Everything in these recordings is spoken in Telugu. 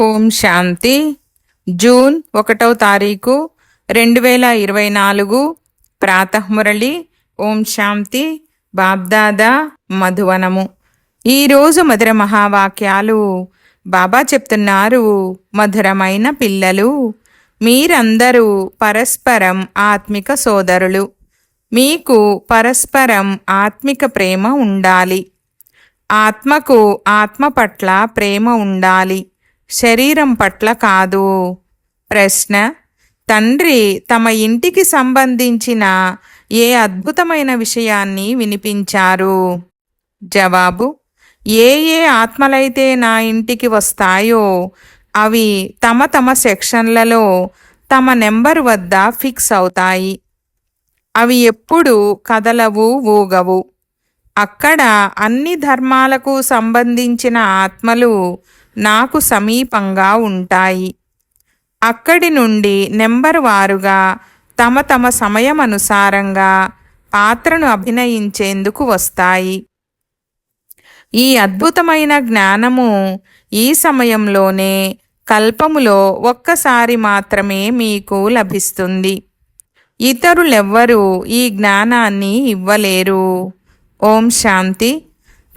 ఓం శాంతి. జూన్ ఒకటవ తారీఖు రెండు వేల ఇరవై నాలుగు. ప్రాతమురళి. ఓం శాంతి. బాబ్దాదా మధువనము. ఈరోజు మధుర మహావాక్యాలు బాబా చెప్తున్నారు. మధురమైన పిల్లలు మీరందరూ పరస్పరం ఆత్మిక సోదరులు. మీకు పరస్పరం ఆత్మిక ప్రేమ ఉండాలి. ఆత్మకు ఆత్మ పట్ల ప్రేమ ఉండాలి. శరీరం పట్ల కాదు. ప్రశ్న తండ్రి తమ ఇంటికి సంబంధించిన ఏ అద్భుతమైన విషయాన్ని వినిపించారు? జవాబు ఏ ఏ ఆత్మలైతే నా ఇంటికి వస్తాయో అవి తమ తమ సెక్షన్లలో తమ నెంబర్ వద్ద ఫిక్స్ అవుతాయి. అవి ఎప్పుడు కదలవు ఊగవు. అక్కడ అన్ని ధర్మాలకు సంబంధించిన ఆత్మలు నాకు సమీపంగా ఉంటాయి. అక్కడి నుండి నెంబర్ వారుగా తమ తమ సమయమనుసారంగా పాత్రను అభినయించేందుకు వస్తాయి. ఈ అద్భుతమైన జ్ఞానము ఈ సమయంలోనే కల్పములో ఒక్కసారి మాత్రమే మీకు లభిస్తుంది. ఇతరులెవ్వరూ ఈ జ్ఞానాన్ని ఇవ్వలేరు. ఓం శాంతి.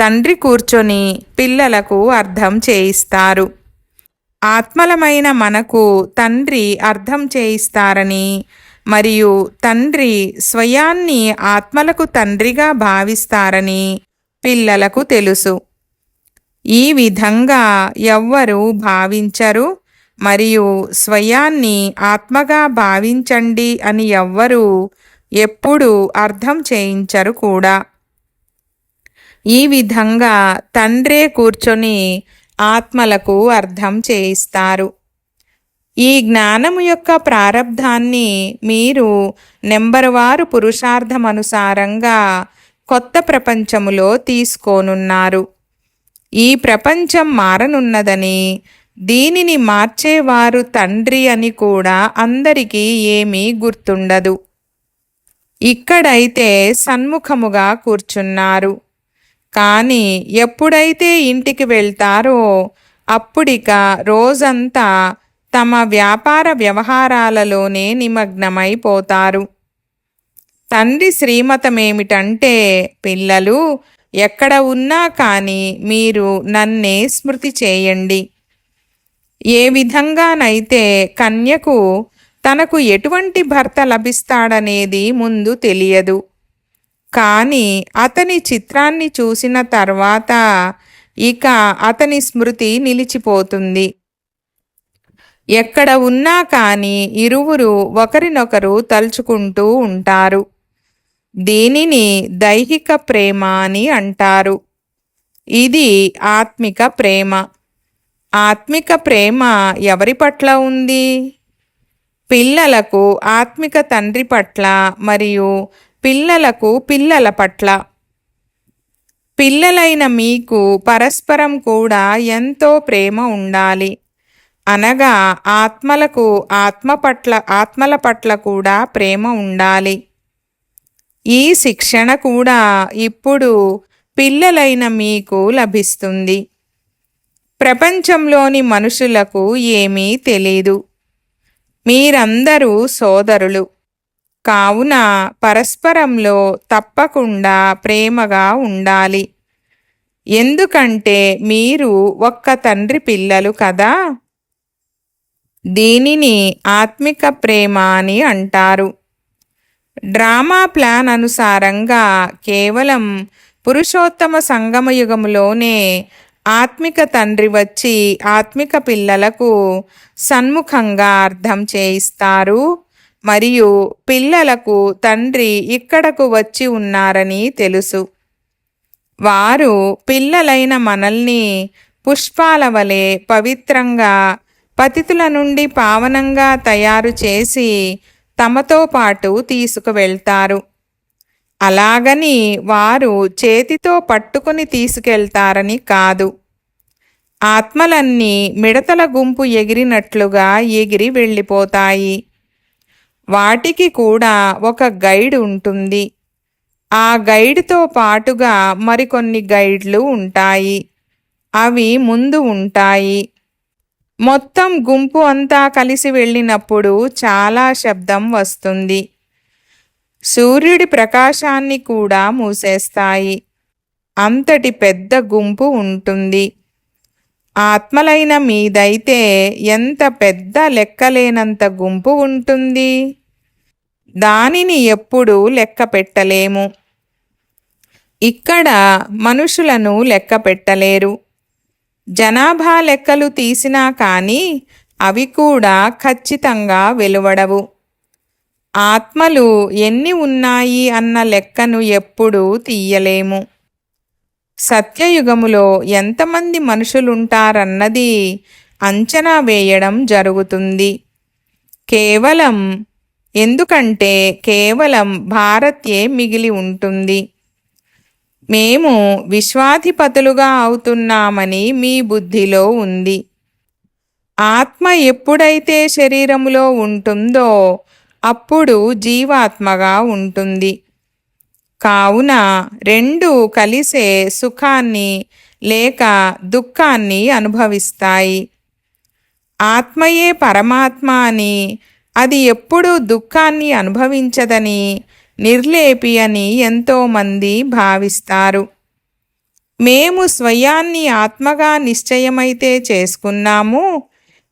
తండ్రి కూర్చొని పిల్లలకు అర్థం చేయిస్తారు. ఆత్మలమైన మనకు తండ్రి అర్థం చేయిస్తారని మరియు తండ్రి స్వయాన్ని ఆత్మలకు తండ్రిగా భావిస్తారని పిల్లలకు తెలుసు. ఈ విధంగా ఎవ్వరు భావించరు మరియు స్వయాన్ని ఆత్మగా భావించండి అని ఎవ్వరు ఎప్పుడు అర్థం చేయించరు కూడా. ఈ విధంగా తండ్రే కూర్చొని ఆత్మలకు అర్థం చేయిస్తారు. ఈ జ్ఞానము యొక్క ప్రారబ్ధాన్ని మీరు నెంబరువారు పురుషార్థమనుసారంగా కొత్త ప్రపంచములో తీసుకోనున్నారు. ఈ ప్రపంచం మారనున్నదని దీనిని మార్చేవారు తండ్రి అని కూడా అందరికీ ఏమీ గుర్తుండదు. ఇక్కడైతే సన్ముఖముగా కూర్చున్నారు. కానీ ఎప్పుడైతే ఇంటికి వెళ్తారో అప్పుడిక రోజంతా తమ వ్యాపార వ్యవహారాలలోనే నిమగ్నమైపోతారు. తండ్రి శ్రీమతమేమిటంటే పిల్లలు ఎక్కడ ఉన్నా కానీ మీరు నన్నే స్మృతి చేయండి. ఏ విధంగానైతే కన్యకు తనకు ఎటువంటి భర్త లభిస్తాడనేది ముందు తెలియదు. కానీ అతని చిత్రాన్ని చూసిన తర్వాత ఇక అతని స్మృతి నిలిచిపోతుంది. ఎక్కడ ఉన్నా కానీ ఇరువురు ఒకరినొకరు తలుచుకుంటూ ఉంటారు. దీనిని దైహిక ప్రేమ అని అంటారు. ఇది ఆత్మిక ప్రేమ. ఆత్మిక ప్రేమ ఎవరి పట్ల ఉంది? పిల్లలకు ఆత్మిక తండ్రి పట్ల మరియు పిల్లలకు పిల్లల పట్ల. పిల్లలైన మీకు పరస్పరం కూడా ఎంతో ప్రేమ ఉండాలి. అనగా ఆత్మలకు ఆత్మ పట్ల ఆత్మల పట్ల కూడా ప్రేమ ఉండాలి. ఈ శిక్షణ కూడా ఇప్పుడు పిల్లలైన మీకు లభిస్తుంది. ప్రపంచంలోని మనుషులకు ఏమీ తెలీదు. మీరందరూ సోదరులు. కావున పరస్పరంలో తప్పకుండా ప్రేమగా ఉండాలి. ఎందుకంటే మీరు ఒక్క తండ్రి పిల్లలు కదా? దీనిని ఆత్మిక ప్రేమ అని అంటారు. డ్రామా ప్లాన్ అనుసారంగా కేవలం పురుషోత్తమ సంగమయుగములోనే ఆత్మిక తండ్రి వచ్చి ఆత్మిక పిల్లలకు సన్ముఖంగా అర్థం చేయిస్తారు. మరియు పిల్లలకు తండ్రి ఇక్కడకు వచ్చి ఉన్నారని తెలుసు. వారు పిల్లలైన మనల్ని పుష్పాల వలె పవిత్రంగా పతితుల నుండి పావనంగా తయారు చేసి తమతో పాటు తీసుకువెళ్తారు అలాగని వారు చేతితో పట్టుకుని తీసుకెళ్తారని కాదు. ఆత్మలన్నీ మిడతల గుంపు ఎగిరినట్లుగా ఎగిరి వెళ్ళిపోతాయి. వాటికి కూడా ఒక గైడ్ ఉంటుంది. ఆ గైడ్తో పాటుగా మరికొన్ని గైడ్లు ఉంటాయి. అవి ముందు ఉంటాయి. మొత్తం గుంపు అంతా కలిసి వెళ్ళినప్పుడు చాలా శబ్దం వస్తుంది. సూర్యుడి ప్రకాశాన్ని కూడా మూసేస్తాయి. అంతటి పెద్ద గుంపు ఉంటుంది. ఆత్మలైన మీదైతే ఎంత పెద్ద లెక్కలేనంత గుంపు ఉంటుంది. దానిని ఎప్పుడూ లెక్క పెట్టలేము. ఇక్కడ మనుషులను లెక్క పెట్టలేరు. జనాభా లెక్కలు తీసినా కానీ అవి కూడా ఖచ్చితంగా వెలువడవు. ఆత్మలు ఎన్ని ఉన్నాయి అన్న లెక్కను ఎప్పుడూ తీయలేము. సత్యయుగములో ఎంతమంది మనుషులుంటారన్నది అంచనా వేయడం జరుగుతుంది. కేవలం ఎందుకంటే కేవలం భారత్యే మిగిలి ఉంటుంది. మేము విశ్వాధిపతులుగా అవుతున్నామని మీ బుద్ధిలో ఉంది. ఆత్మ ఎప్పుడైతే శరీరములో ఉంటుందో అప్పుడు జీవాత్మగా ఉంటుంది. కావున రెండు కలిసే సుఖాన్ని లేక దుఃఖాన్ని అనుభవిస్తాయి. ఆత్మయే పరమాత్మ అని అది ఎప్పుడూ దుఃఖాన్ని అనుభవించదని నిర్లేపి అని ఎంతోమంది భావిస్తారు. మేము స్వయాన్ని ఆత్మగా నిశ్చయమైతే చేసుకున్నాము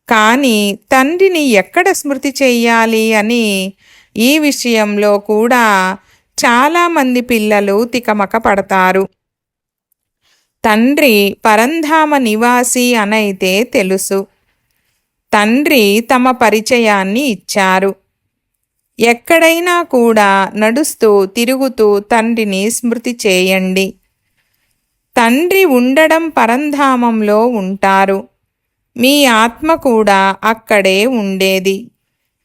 కానీ తండ్రిని ఎక్కడ స్మృతి చేయాలి అని ఈ విషయంలో కూడా చాలామంది పిల్లలు తికమక పడతారు. తండ్రి పరంధామ నివాసి అనైతే తెలుసు. తండ్రి తమ పరిచయాన్ని ఇచ్చారు. ఎక్కడైనా కూడా నడుస్తూ తిరుగుతూ తండ్రిని స్మృతి చేయండి. తండ్రి ఉండడం పరంధామంలో ఉంటారు. మీ ఆత్మ కూడా అక్కడే ఉండేది.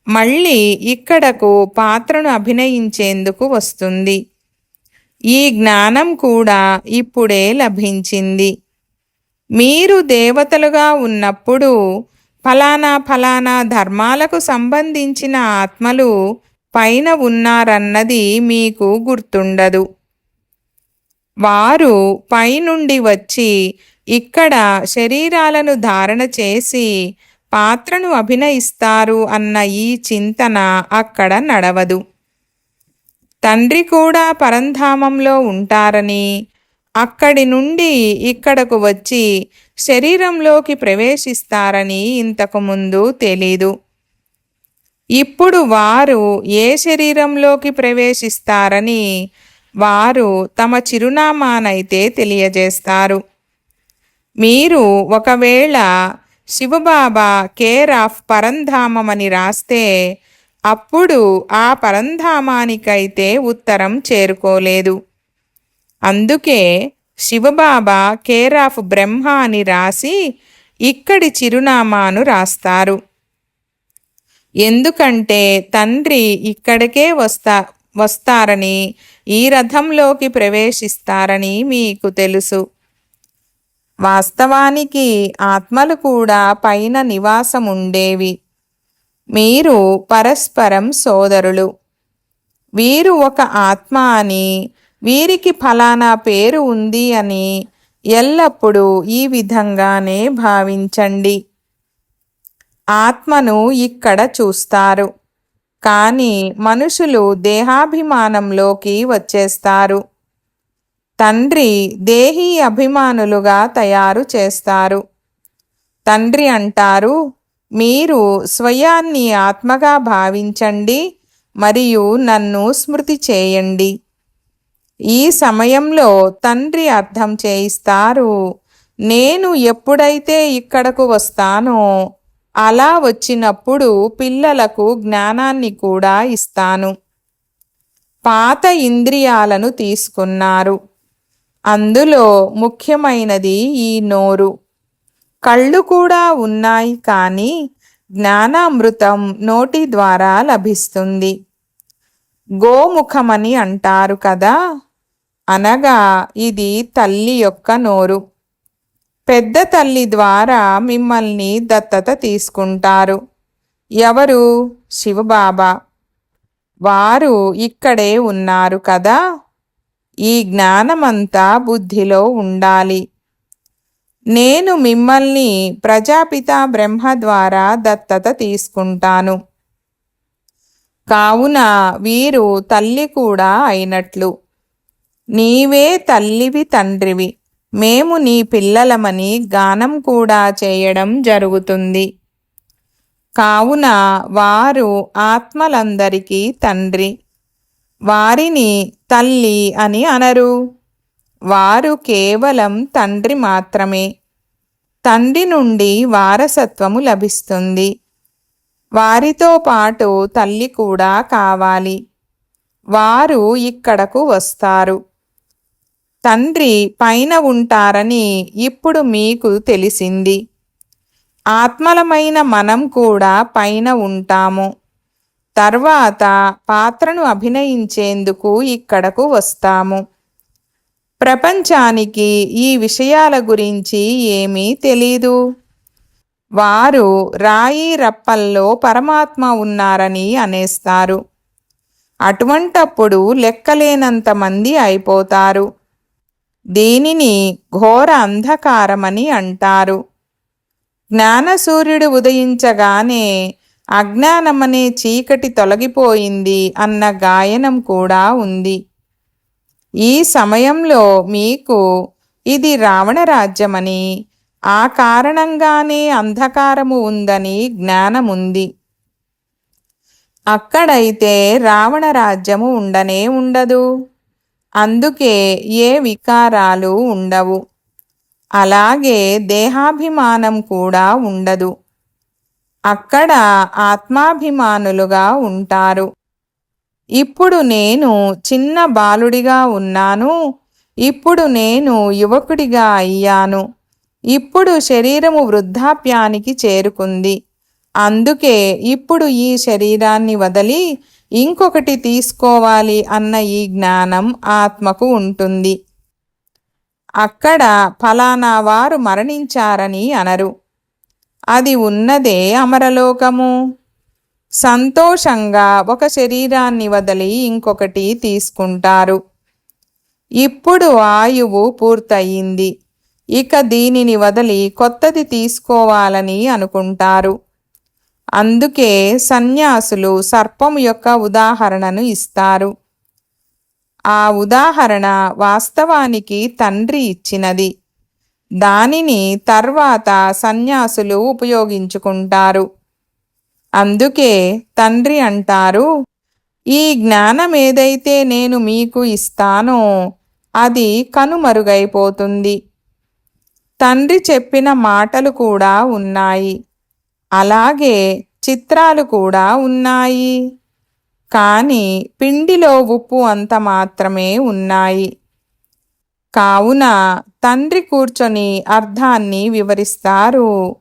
మళ్ళీ ఇక్కడకు పాత్రను అభినయించేందుకు వస్తుంది. ఈ జ్ఞానం కూడా ఇప్పుడే లభించింది. మీరు దేవతలుగా ఉన్నప్పుడు ఫలానా ఫలానా ధర్మాలకు సంబంధించిన ఆత్మలు పైన ఉన్నారన్నది మీకు గుర్తుండదు. వారు పైనుండి వచ్చి ఇక్కడ శరీరాలను ధారణ చేసి పాత్రను అభినయిస్తారు అన్న ఈ చింతన అక్కడ నడవదు. తండ్రి కూడా పరంధామంలో ఉంటారని అక్కడి నుండి ఇక్కడకు వచ్చి శరీరంలోకి ప్రవేశిస్తారని ఇంతకుముందు తెలీదు. ఇప్పుడు వారు ఏ శరీరంలోకి ప్రవేశిస్తారని వారు తమ చిరునామానైతే తెలియజేస్తారు. మీరు ఒకవేళ శివబాబా కేర్ ఆఫ్ పరంధామమని రాస్తే అప్పుడు ఆ పరంధామానికైతే ఉత్తరం చేరుకోలేదు. అందుకే శివబాబా కేర్ ఆఫ్ బ్రహ్మ అని రాసి ఇక్కడి చిరునామాను రాస్తారు. ఎందుకంటే తండ్రి ఇక్కడికే వస్తా వస్తారని ఈ రథంలోకి ప్రవేశిస్తారని మీకు తెలుసు. వాస్తవానికి ఆత్మలు కూడా పైన నివాసం ఉండేవి మీరు పరస్పరం సోదరులు. వీరు ఒక ఆత్మ అని వీరికి ఫలానా పేరు ఉంది అని ఎల్లప్పుడూ ఈ విధంగానే భావించండి. ఆత్మను ఇక్కడ చూస్తారు. కానీ మనుషులు దేహాభిమానంలోకి వచ్చేస్తారు. తండ్రి దేహీ అభిమానులుగా తయారు చేస్తారు. తండ్రి అంటారు మీరు స్వయాన్ని ఆత్మగా భావించండి మరియు నన్ను స్మృతి చేయండి. ఈ సమయంలో తండ్రి అర్థం చేయిస్తారు. నేను ఎప్పుడైతే ఇక్కడకు వస్తానో అలా వచ్చినప్పుడు పిల్లలకు జ్ఞానాన్ని కూడా ఇస్తాను. పాత ఇంద్రియాలను తీసుకున్నారు. అందులో ముఖ్యమైనది ఈ నోరు. కళ్ళు కూడా ఉన్నాయి కానీ జ్ఞానామృతం నోటి ద్వారా లభిస్తుంది. గోముఖమని అంటారు కదా? అనగా ఇది తల్లి యొక్క నోరు. పెద్ద తల్లి ద్వారా మిమ్మల్ని దత్తత తీసుకుంటారు. ఎవరు? శివబాబా. వారు ఇక్కడే ఉన్నారు కదా? ఈ జ్ఞానమంతా బుద్ధిలో ఉండాలి. నేను మిమ్మల్ని ప్రజాపిత బ్రహ్మ ద్వారా దత్తత తీసుకుంటాను. కావున వీరు తల్లి కూడా అయినట్లు. నీవే తల్లివి తండ్రివి. మేము నీ పిల్లలమని గానం కూడా చేయడం జరుగుతుంది. కావున వారు ఆత్మలందరికీ తండ్రి. వారిని తల్లి అని అనరు. వారు కేవలం తండ్రి మాత్రమే. తండ్రి నుండి వారసత్వము లభిస్తుంది. వారితో పాటు తల్లి కూడా కావాలి. వారు ఇక్కడకు వస్తారు. తండ్రి పైన ఉంటారని ఇప్పుడు మీకు తెలిసింది. ఆత్మలమైన మనం కూడా పైన ఉంటాము. తర్వాత పాత్రను అభినయించేందుకు ఇక్కడకు వస్తాము. ప్రపంచానికి ఈ విషయాల గురించి ఏమీ తెలీదు. వారు రాయి రప్పల్లో పరమాత్మ ఉన్నారని అనేస్తారు. అటువంటప్పుడు లెక్కలేనంత మంది అయిపోతారు. దీనిని ఘోర అంధకారమని అంటారు. జ్ఞానసూర్యుడు ఉదయించగానే అజ్ఞానమనే చీకటి తొలగిపోయింది అన్న గాయనం కూడా ఉంది. ఈ సమయంలో మీకు ఇది రావణ రాజ్యమని ఆ కారణంగానే అంధకారము ఉందని జ్ఞానముంది. అక్కడైతే రావణ రాజ్యము ఉండనే ఉండదు. అందుకే ఏ వికారాలు ఉండవు. అలాగే దేహాభిమానం కూడా ఉండదు. అక్కడ ఆత్మాభిమానులుగా ఉంటారు. ఇప్పుడు నేను చిన్న బాలుడిగా ఉన్నాను. ఇప్పుడు నేను యువకుడిగా అయ్యాను. ఇప్పుడు శరీరము వృద్ధాప్యానికి చేరుకుంది. అందుకే ఇప్పుడు ఈ శరీరాన్ని వదిలి ఇంకొకటి తీసుకోవాలి అన్న ఈ జ్ఞానం ఆత్మకు ఉంటుంది. అక్కడ ఫలానా వారు మరణించారని అనరు. అది ఉన్నదే అమరలోకము. సంతోషంగా ఒక శరీరాన్ని వదిలి ఇంకొకటి తీసుకుంటారు. ఇప్పుడు ఆయువు పూర్తయింది. ఇక దీనిని వదిలి కొత్తది తీసుకోవాలని అనుకుంటారు. అందుకే సన్యాసులు సర్పం యొక్క ఉదాహరణను ఇస్తారు. ఆ ఉదాహరణ వాస్తవానికి తండ్రి ఇచ్చినది. దానిని తర్వాత సన్యాసులు ఉపయోగించుకుంటారు. అందుకే తండ్రి అంటారు ఈ జ్ఞానం ఏదైతే నేను మీకు ఇస్తానో అది కనుమరుగైపోతుంది. తండ్రి చెప్పిన మాటలు కూడా ఉన్నాయి. అలాగే చిత్రాలు కూడా ఉన్నాయి. కానీ పిండిలో ఉప్పు అంత మాత్రమే ఉన్నాయి. కావున తండ్రి కూర్చొని అర్థాన్ని వివరిస్తారు.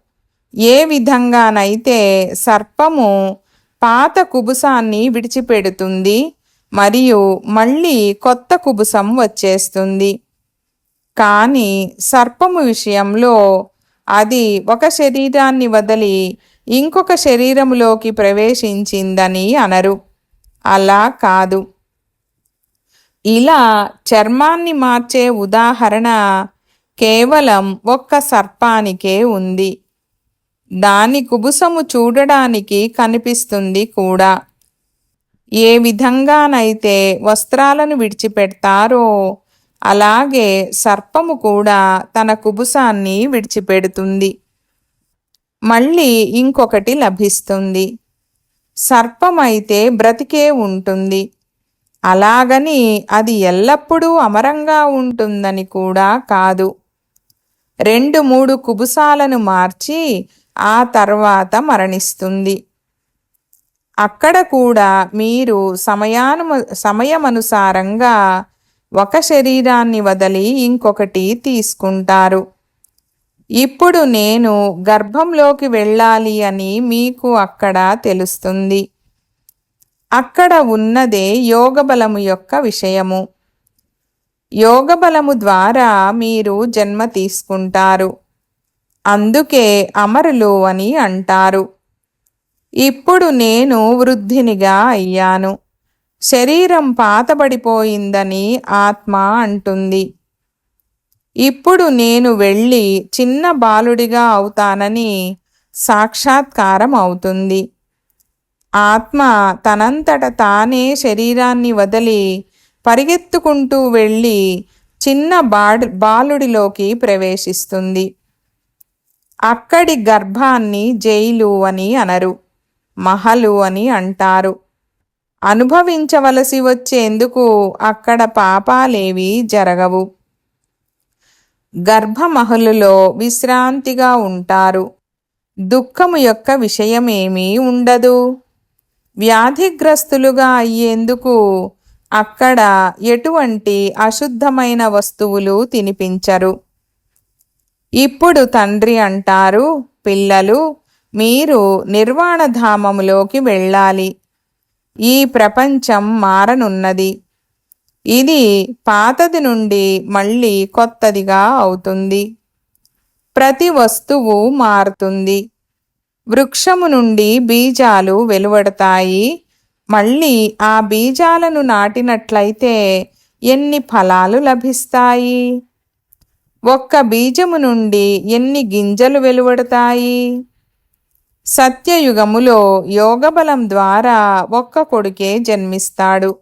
ఏ విధంగానైతే సర్పము పాత కుబుసాన్ని విడిచిపెడుతుంది మరియు మళ్ళీ కొత్త కుబుసం వచ్చేస్తుంది. కానీ సర్పము విషయంలో అది ఒక శరీరాన్ని వదిలి ఇంకొక శరీరములోకి ప్రవేశించిందని అనరు. అలా కాదు. ఇలా చర్మాన్ని మార్చే ఉదాహరణ కేవలం ఒక్క సర్పానికే ఉంది. దాని కుబుసము చూడడానికి కనిపిస్తుంది కూడా. ఏ విధంగానైతే వస్త్రాలను విడిచిపెడతారో అలాగే సర్పము కూడా తన కుబుసాన్ని విడిచిపెడుతుంది. మళ్ళీ ఇంకొకటి లభిస్తుంది. సర్పమైతే బ్రతికే ఉంటుంది. అలాగని అది ఎల్లప్పుడూ అమరంగా ఉంటుందని కూడా కాదు. రెండు మూడు కుబుసాలను మార్చి ఆ తర్వాత మరణిస్తుంది. అక్కడ కూడా మీరు సమయాను సమయమనుసారంగా ఒక శరీరాన్ని వదిలి ఇంకొకటి తీసుకుంటారు. ఇప్పుడు నేను గర్భంలోకి వెళ్ళాలి అని మీకు అక్కడ తెలుస్తుంది. అక్కడ ఉన్నదే యోగబలము యొక్క విషయము. యోగబలము ద్వారా మీరు జన్మ తీసుకుంటారు. అందుకే అమరులు అని అంటారు. ఇప్పుడు నేను వృద్ధినిగా అయ్యాను. శరీరం పాతబడిపోయిందని ఆత్మ అంటుంది. ఇప్పుడు నేను వెళ్ళి చిన్న బాలుడిగా అవుతానని సాక్షాత్కారం అవుతుంది. ఆత్మ తనంతట తానే శరీరాన్ని వదిలి పరిగెత్తుకుంటూ వెళ్ళి చిన్న బాడు బాలుడిలోకి ప్రవేశిస్తుంది. అక్కడి గర్భాన్ని జైలు అని అనరు మహలు అని అంటారు. అనుభవించవలసి వచ్చేందుకు అక్కడ పాపాలేవి జరగవు. గర్భమహలులో విశ్రాంతిగా ఉంటారు. దుఃఖము యొక్క విషయమేమీ ఉండదు. వ్యాధిగ్రస్తులుగా అయ్యేందుకు అక్కడ ఎటువంటి అశుద్ధమైన వస్తువులు తినిపించరు. ఇప్పుడు తండ్రి అంటారు పిల్లలు మీరు నిర్వాణధామములోకి వెళ్ళాలి. ఈ ప్రపంచం మారనున్నది. ఇది పాతది నుండి మళ్ళీ కొత్తదిగా అవుతుంది. ప్రతి వస్తువు మారుతుంది. వృక్షము నుండి బీజాలు వెలువడతాయి. మళ్ళీ ఆ బీజాలను నాటినట్లయితే ఎన్ని ఫలాలు లభిస్తాయి? ఒక్క బీజము నుండి ఎన్ని గింజలు వెలువడతాయి? సత్యయుగములో యోగబలం ద్వారా ఒక్క కొడుకే జన్మిస్తాడు.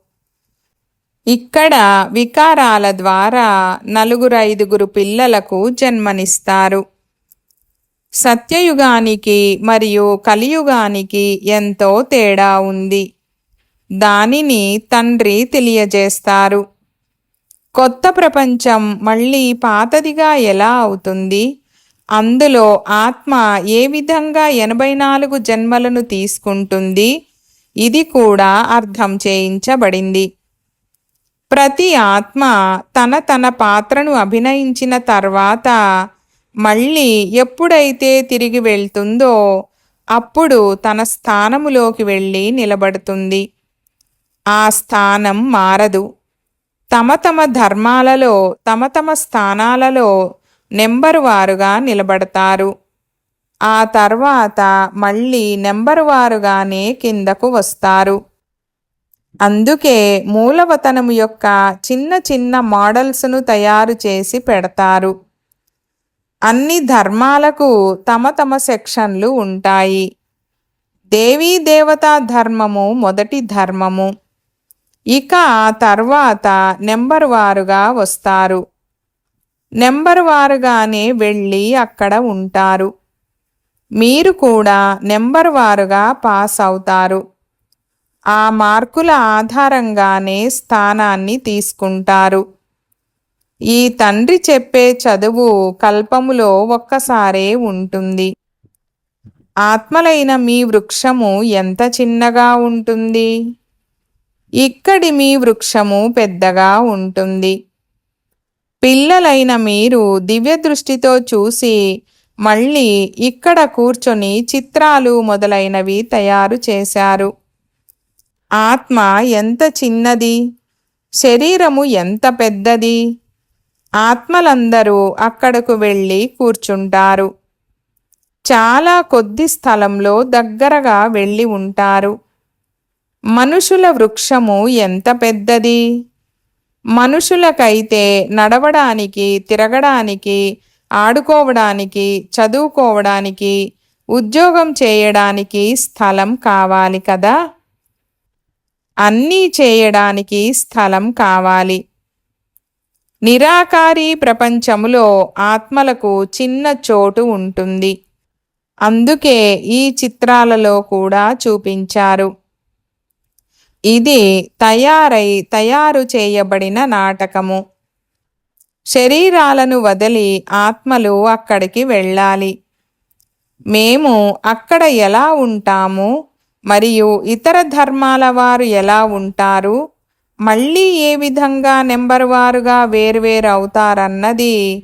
ఇక్కడ వికారాల ద్వారా నలుగురు ఐదుగురు పిల్లలకు జన్మనిస్తారు. సత్యయుగానికి మరియు కలియుగానికి ఎంతో తేడా ఉంది. దానిని తండ్రి తెలియజేస్తారు. కొత్త ప్రపంచం మళ్ళీ పాతదిగా ఎలా అవుతుంది? అందులో ఆత్మ ఏ విధంగా ఎనభై నాలుగు జన్మలను తీసుకుంటుంది? ఇది కూడా అర్థం చేయించబడింది. ప్రతి ఆత్మ తన తన పాత్రను అభినయించిన తర్వాత మళ్ళీ ఎప్పుడైతే తిరిగి వెళ్తుందో అప్పుడు తన స్థానములోకి వెళ్ళి నిలబడుతుంది. ఆ స్థానం మారదు. తమ తమ ధర్మాలలో తమ తమ స్థానాలలో నెంబరు వారుగా నిలబడతారు. ఆ తర్వాత మళ్ళీ నెంబరు వారుగానే కిందకు వస్తారు. అందుకే మూలవతనము యొక్క చిన్న చిన్న మోడల్స్ను తయారు చేసి పెడతారు. అన్ని ధర్మాలకు తమ తమ సెక్షన్లు ఉంటాయి. దేవీ దేవతా ధర్మము మొదటి ధర్మము. ఇక ఆ తర్వాత నెంబర్ వారుగా వస్తారు. నెంబర్ వారుగానే వెళ్ళి అక్కడ ఉంటారు. మీరు కూడా నెంబర్ వారుగా పాస్ అవుతారు. ఆ మార్కుల ఆధారంగానే స్థానాన్ని తీసుకుంటారు. ఈ తండ్రి చెప్పే చదువు కల్పములో ఒక్కసారే ఉంటుంది. ఆత్మలైన మీ వృక్షము ఎంత చిన్నగా ఉంటుంది? ఇక్కడి మీ వృక్షము పెద్దగా ఉంటుంది. పిల్లలైన మీరు దివ్య దృష్టితో చూసి మళ్ళీ ఇక్కడ కూర్చొని చిత్రాలు మొదలైనవి తయారు చేశారు. ఆత్మ ఎంత చిన్నది? శరీరము ఎంత పెద్దది? ఆత్మలందరూ అక్కడకు వెళ్ళి కూర్చుంటారు. చాలా కొద్ది స్థలంలో దగ్గరగా వెళ్ళి ఉంటారు. మనుషుల వృక్షము ఎంత పెద్దది? మనుషులకైతే నడవడానికి తిరగడానికి ఆడుకోవడానికి చదువుకోవడానికి ఉద్యోగం చేయడానికి స్థలం కావాలి కదా? అన్నీ చేయడానికి స్థలం కావాలి. నిరాకారి ప్రపంచములో ఆత్మలకు చిన్న చోటు ఉంటుంది. అందుకే ఈ చిత్రాలలో కూడా చూపించారు. ఇది తయారై తయారు చేయబడిన నాటకము. శరీరాలను వదిలి ఆత్మలు అక్కడికి వెళ్ళాలి. మేము అక్కడ ఎలా ఉంటాము? మరియు ఇతర ధర్మాల వారు ఎలా ఉంటారు? మళ్ళీ ఏ విధంగా నెంబర్ వారుగా వేర్వేరు అవుతారన్నది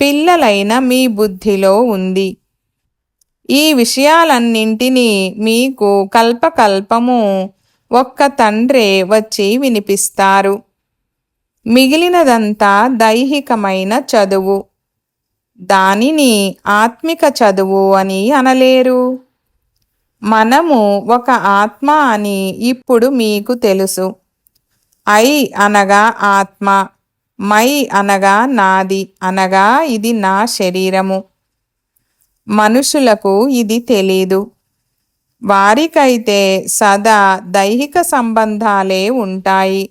పిల్లలైన మీ బుద్ధిలో ఉంది. ఈ విషయాలన్నింటినీ మీకు కల్పకల్పము ఒక్క తండ్రే వచ్చి వినిపిస్తారు. మిగిలినదంతా దైహికమైన చదువు. దానిని ఆత్మిక చదువు అని అనలేరు. మనము ఒక ఆత్మ అని ఇప్పుడు మీకు తెలుసు. ఐ అనగా ఆత్మ మై అనగా నాది అనగా ఇది నా శరీరము. మనుషులకు ఇది తెలీదు. వారికైతే సదా దైహిక సంబంధాలే ఉంటాయి.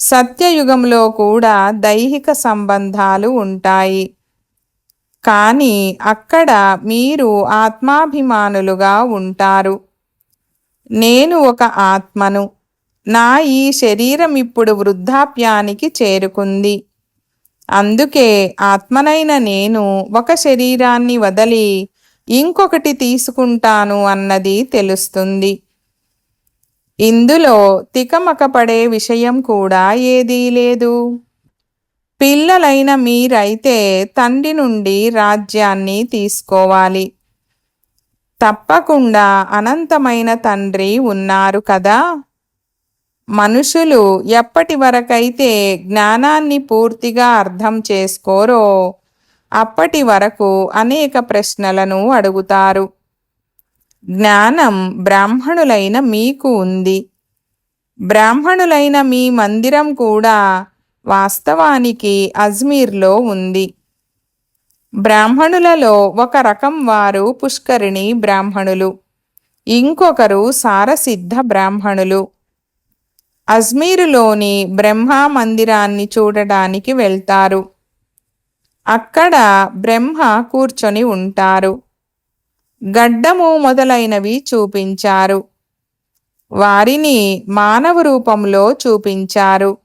సత్యయుగంలో కూడా దైహిక సంబంధాలు ఉంటాయి. కానీ అక్కడ మీరు ఆత్మాభిమానులుగా ఉంటారు. నేను ఒక ఆత్మను. నా ఈ శరీరం ఇప్పుడు వృద్ధాప్యానికి చేరుకుంది. అందుకే ఆత్మనైన నేను ఒక శరీరాన్ని వదలి ఇంకొకటి తీసుకుంటాను అన్నది తెలుస్తుంది. ఇందులో తికమకపడే విషయం కూడా ఏదీ లేదు. పిల్లలైన మీరైతే తండ్రి నుండి రాజ్యాన్ని తీసుకోవాలి. తప్పకుండా అనంతమైన తండ్రి ఉన్నారు కదా. మనుషులు ఎప్పటి వరకైతే జ్ఞానాన్ని పూర్తిగా అర్థం చేసుకోరో అప్పటి వరకు అనేక ప్రశ్నలను అడుగుతారు. జ్ఞానం బ్రాహ్మణులైన మీకు ఉంది. బ్రాహ్మణులైన మీ మందిరం కూడా వాస్తవానికి అజ్మీర్లో ఉంది. బ్రాహ్మణులలో ఒక రకం వారు పుష్కరిణి బ్రాహ్మణులు. ఇంకొకరు సారసిద్ధ బ్రాహ్మణులు. అజ్మీరులోని బ్రహ్మా మందిరాన్ని చూడడానికి వెళ్తారు. అక్కడ బ్రహ్మ కూర్చొని ఉంటారు. గడ్డము మొదలైనవి చూపించారు. వారిని మానవ రూపంలో చూపించారు.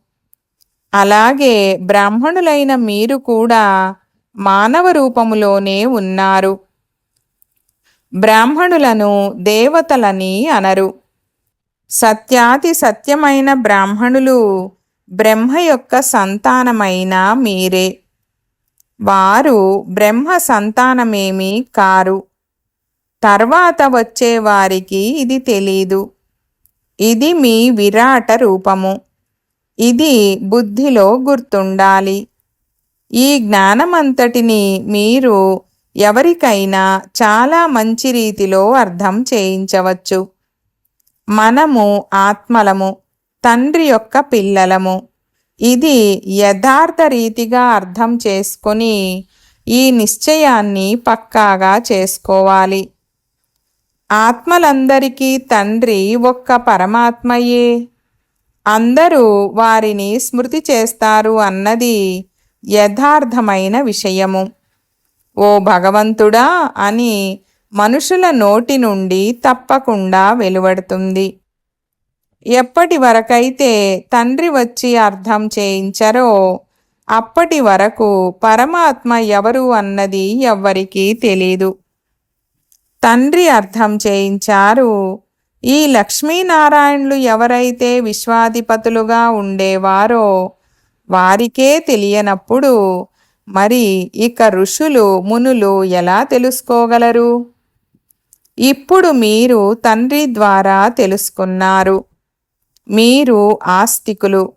అలాగే బ్రాహ్మణులైన మీరు కూడా మానవ రూపములోనే ఉన్నారు. బ్రాహ్మణులను దేవతలని అనరు. సత్యాతి సత్యమైన బ్రాహ్మణులు బ్రహ్మ యొక్క సంతానమైన మీరే. వారు బ్రహ్మ సంతానమేమీ కారు. తర్వాత వచ్చే వారికి ఇది తెలీదు. ఇది మీ విరాట రూపము. ఇది బుద్ధిలో గుర్తుండాలి. ఈ జ్ఞానమంతటిని మీరు ఎవరికైనా చాలా మంచి రీతిలో అర్థం చేయించవచ్చు. మనము ఆత్మలము తండ్రి యొక్క పిల్లలము. ఇది యథార్థ రీతిగా అర్థం చేసుకొని ఈ నిశ్చయాన్ని పక్కాగా చేసుకోవాలి. ఆత్మలందరికీ తండ్రి ఒక్క పరమాత్మయే. అందరూ వారిని స్మృతి చేస్తారు అన్నది యథార్థమైన విషయము. ఓ భగవంతుడా అని మనుషుల నోటి నుండి తప్పకుండా వెలువడుతుంది. ఎప్పటి వరకైతే తండ్రి వచ్చి అర్థం చేయించరో అప్పటి వరకు పరమాత్మ ఎవరు అన్నది ఎవ్వరికీ తెలీదు. తండ్రి అర్థం చేయించారు. ఈ లక్ష్మీనారాయణులు ఎవరైతే విశ్వాధిపతులుగా ఉండేవారో వారికే తెలియనప్పుడు మరి ఇక ఋషులు మునులు ఎలా తెలుసుకోగలరు? ఇప్పుడు మీరు తండ్రి ద్వారా తెలుసుకున్నారు. మీరు ఆస్తికులు.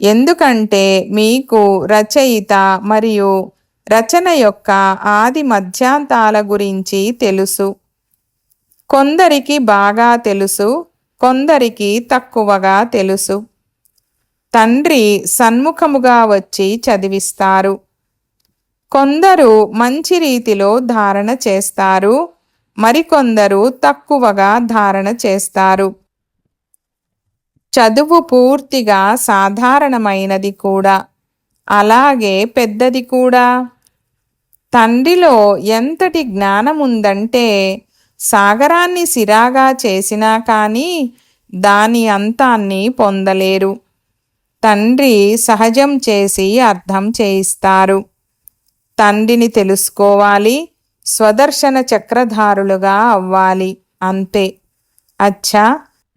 ఎందుకంటే మీకు రచయిత మరియు రచన యొక్క ఆది మధ్యాంతాల గురించి తెలుసు. కొందరికి బాగా తెలుసు కొందరికి తక్కువగా తెలుసు. తండ్రి సన్ముఖముగా వచ్చి చదివిస్తారు. కొందరు మంచి రీతిలో ధారణ చేస్తారు మరికొందరు తక్కువగా ధారణ చేస్తారు. చదువు పూర్తిగా సాధారణమైనది కూడా. అలాగే పెద్దది కూడా. తండ్రిలో ఎంతటి జ్ఞానముందంటే సాగరాన్ని సిరాగా చేసినా కానీ దాని అంతాన్ని పొందలేరు. తండ్రి సహజం చేసి అర్థం చేయిస్తారు. తండ్రిని తెలుసుకోవాలి స్వదర్శన చక్రధారులుగా అవ్వాలి అంతే. అచ్చా!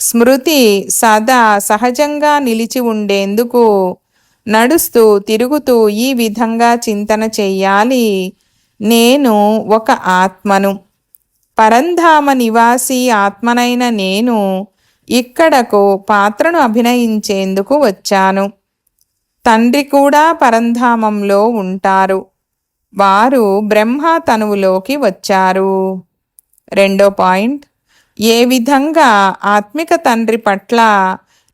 స్మృతి సదా సహజంగా నిలిచి ఉండేందుకు నడుస్తూ తిరుగుతూ ఈ విధంగా చింతన చెయ్యాలి. నేను ఒక ఆత్మను. పరంధామ నివాసి ఆత్మనైన నేను ఇక్కడకు పాత్రను అభినయించేందుకు వచ్చాను. తండ్రి కూడా పరంధామంలో ఉంటారు. వారు బ్రహ్మ తనువులోకి వచ్చారు. రెండో పాయింట్. ఏ విధంగా ఆత్మిక తండ్రి పట్ల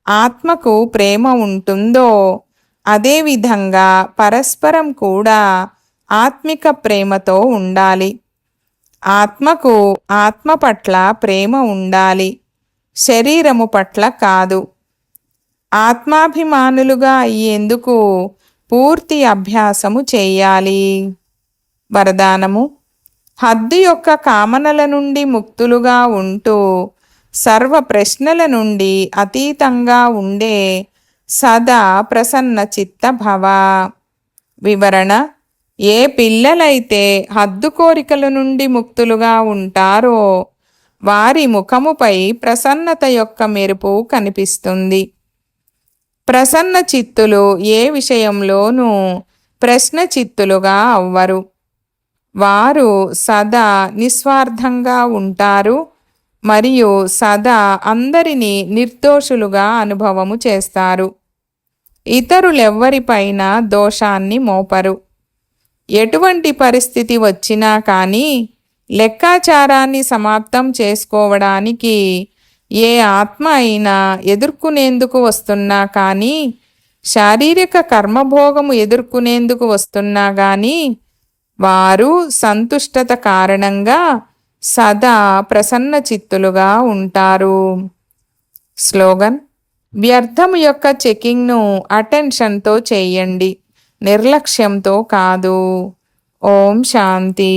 ఆత్మకు ప్రేమ ఉంటుందో అదేవిధంగా పరస్పరం కూడా ఆత్మిక ప్రేమతో ఉండాలి. ఆత్మకు ఆత్మ పట్ల ప్రేమ ఉండాలి. శరీరము పట్ల కాదు. ఆత్మాభిమానులుగా అయ్యేందుకు పూర్తి అభ్యాసము చేయాలి. వరదానము. హద్దు యొక్క కామనల నుండి ముక్తులుగా ఉంటూ సర్వ ప్రశ్నల నుండి అతీతంగా ఉండే సదా ప్రసన్న చిత్త భవ. వివరణ ఏ పిల్లలైతే హద్దు కోరికల నుండి ముక్తులుగా ఉంటారో వారి ముఖముపై ప్రసన్నత యొక్క మెరుపు కనిపిస్తుంది. ప్రసన్న చిత్తులు ఏ విషయంలోనూ ప్రశ్న చిత్తులుగా అవ్వరు. వారు సదా నిస్వార్థంగా ఉంటారు మరియు సదా అందరినీ నిర్దోషులుగా అనుభవము చేస్తారు. ఇతరులెవ్వరిపైన దోషాన్ని మోపరు. ఎటువంటి పరిస్థితి వచ్చినా కానీ లెక్కాచారాన్ని సమాప్తం చేసుకోవడానికి ఏ ఆత్మ అయినా ఎదుర్కొనేందుకు వస్తున్నా కానీ శారీరక కర్మభోగము ఎదుర్కొనేందుకు వస్తున్నా కానీ వారు సంతుష్టత కారణంగా సదా ప్రసన్న చిత్తులుగా ఉంటారు. స్లోగన్ వ్యర్థము యొక్క చెకింగ్ను అటెన్షన్తో చేయండి నిర్లక్ష్యంతో కాదు. ఓం శాంతి.